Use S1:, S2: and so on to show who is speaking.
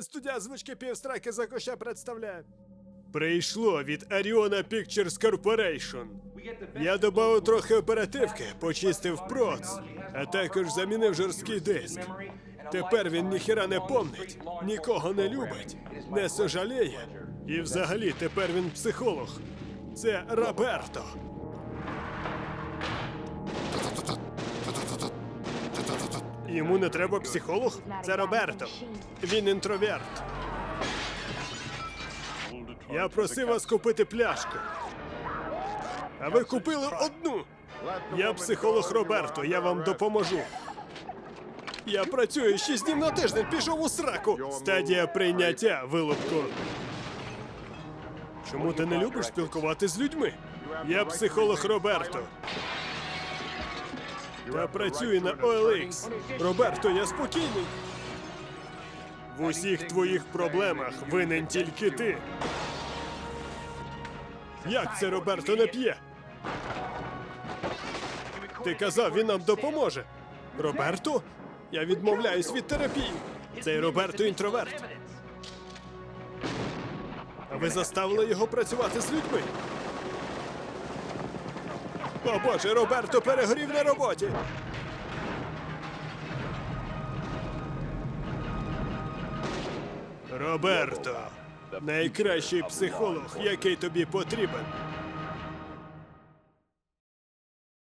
S1: Студія звучки півстраки за коша представляє. Прийшло від Ariona Pictures Corporation. Я додав трохи оперативки, почистив проц, а також замінив жорсткий диск. Тепер він ніхіра не помнить, нікого не любить, не сожаліє. І взагалі тепер він психолог. Це Роберто. Йому не треба психолог? Це Роберто. Він інтроверт. Я просив вас купити пляшку. А ви купили одну. Я психолог Роберто, я вам допоможу. Я працюю шість днів на тиждень, пішов у сраку. Стадія прийняття, вилупку. Чому ти не любиш спілкувати з людьми? Я психолог Роберто. Та працюю на OLX. Роберто, я спокійний. В усіх твоїх проблемах винен тільки ти. Як це Роберто не п'є? Ти казав, він нам допоможе. Роберто? Я відмовляюсь від терапії. Цей Роберто інтроверт. А ви заставили його працювати з людьми. О боже, Роберто перегорів на роботі. Роберто, найкращий психолог, який тобі потрібен.